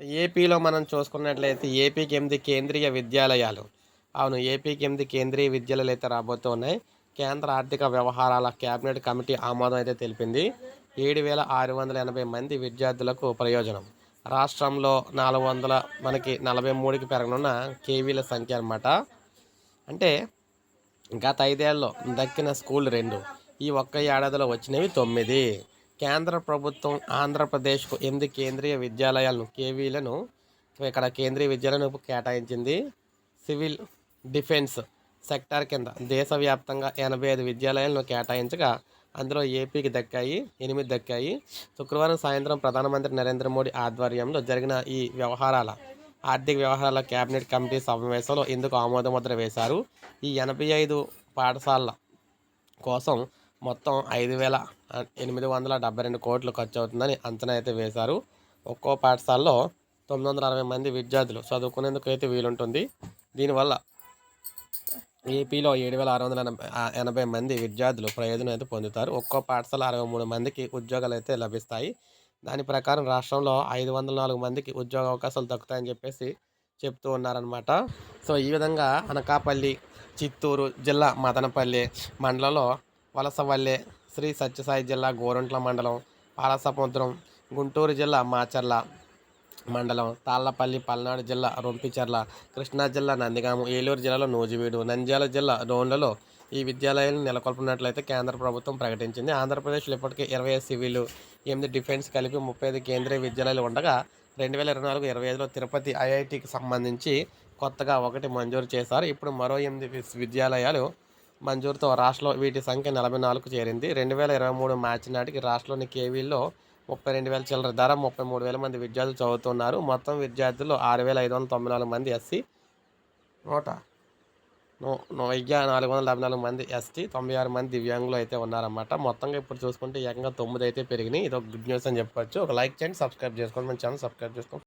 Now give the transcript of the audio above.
ఏపీలో మనం చూసుకున్నట్లయితే ఏపీకి ఎనిమిది కేంద్రీయ విద్యాలయాలు. అవును ఏపీకి ఎనిమిది కేంద్రీయ విద్యాలయాలు అయితే రాబోతున్నాయి. కేంద్ర ఆర్థిక వ్యవహారాల కేబినెట్ కమిటీ ఆమోదం అయితే తెలిపింది. ఏడు వేల ఆరు వందల ఎనభై మంది విద్యార్థులకు ప్రయోజనం. రాష్ట్రంలో నాలుగు వందల మనకి నలభై మూడుకి పెరగనున్న కేవీల సంఖ్య అనమాట అంటే గత ఐదేళ్ళలో దక్కిన స్కూల్ రెండు ఈ ఒక్క ఏడాదిలో వచ్చినవి తొమ్మిది. కేంద్ర ప్రభుత్వం ఆంధ్రప్రదేశ్కు ఎనిమిది కేంద్రీయ విద్యాలయాలను కేవీలను ఇక్కడ కేంద్రీయ విద్యాలయాలను కేటాయించింది. సివిల్ డిఫెన్స్ సెక్టార్ కింద దేశవ్యాప్తంగా ఎనభై ఐదు విద్యాలయాలను కేటాయించగా అందులో ఏపీకి దక్కాయి ఎనిమిది దక్కాయి. శుక్రవారం సాయంత్రం ప్రధానమంత్రి నరేంద్ర మోడీ ఆధ్వర్యంలో జరిగిన ఈ వ్యవహారాల ఆర్థిక వ్యవహారాల కేబినెట్ కమిటీ సమావేశంలో ఇందుకు ఆమోదముద్ర వేశారు. ఈ ఎనభై ఐదు పాఠశాలల కోసం మొత్తం ఐదు వేల ఎనిమిది వందల డెబ్బై రెండు కోట్లు ఖర్చు అవుతుందని అంచనా అయితే వేశారు. ఒక్కో పాఠశాలలో తొమ్మిది వందల అరవై మంది విద్యార్థులు చదువుకునేందుకు అయితే వీలుంటుంది. దీనివల్ల ఏపీలో ఏడు వేల ఆరు వందల ఎనభై ఎనభై మంది విద్యార్థులు ప్రయోజనం అయితే పొందుతారు. ఒక్కో పాఠశాల అరవై మూడు మందికి ఉద్యోగాలు అయితే లభిస్తాయి. దాని ప్రకారం రాష్ట్రంలో ఐదు వందల నాలుగు మందికి ఉద్యోగ అవకాశాలు దక్కుతాయని చెప్పేసి చెప్తూ ఉన్నారనమాట సో ఈ విధంగా అనకాపల్లి చిత్తూరు జిల్లా మదనపల్లి మండలంలో వలసవల్లె శ్రీ సత్యసాయి జిల్లా గోరంట్ల మండలం పాలసముద్రం గుంటూరు జిల్లా మాచర్ల మండలం తాళ్ళపల్లి పల్నాడు జిల్లా రొంపిచెర్ల కృష్ణా జిల్లా నందిగాము ఏలూరు జిల్లాలో నూజివీడు నంద్యాల జిల్లా డోన్లలో ఈ విద్యాలయాలను నెలకొల్పినట్లయితే కేంద్ర ప్రభుత్వం ప్రకటించింది. ఆంధ్రప్రదేశ్లో ఇప్పటికే ఇరవై ఐదు సివిలు ఎనిమిది డిఫెన్స్ కలిపి ముప్పై ఐదు కేంద్రీయ విద్యాలయాలు ఉండగా రెండు వేల ఇరవై నాలుగు ఇరవై ఐదులో తిరుపతి ఐఐటికి సంబంధించి కొత్తగా ఒకటి మంజూరు చేశారు. ఇప్పుడు మరో ఎనిమిది విద్యాలయాలు మంజూరుతో రాష్ట్రంలో వీటి సంఖ్య నలభై నాలుగు చేరింది. రెండు వేల ఇరవై మూడు మార్చి నాటికి రాష్ట్రంలోని కేవీల్లో ముప్పై రెండు వేల చిల్లర ధర ముప్పై మూడు వేల మంది విద్యార్థులు చదువుతున్నారు. మొత్తం విద్యార్థులు ఆరు వేల ఐదు వందల తొంభై నాలుగు మంది ఎస్సీ నూట వెయ్యి నాలుగు వందల డెబ్బై నాలుగు మంది ఎస్టీ తొంభై ఆరు మంది దివ్యాంగులు అయితే ఉన్నారన్నమాట. మొత్తంగా ఇప్పుడు చూసుకుంటే ఏకంగా తొమ్మిది అయితే పెరిగినాయి. ఇది ఒక గుడ్ న్యూస్ అని చెప్పొచ్చు. ఒక లైక్ చేయండి సబ్స్క్రైబ్ చేసుకోండి. మన ఛానల్ సబ్స్క్రైబ్ చేసుకోండి.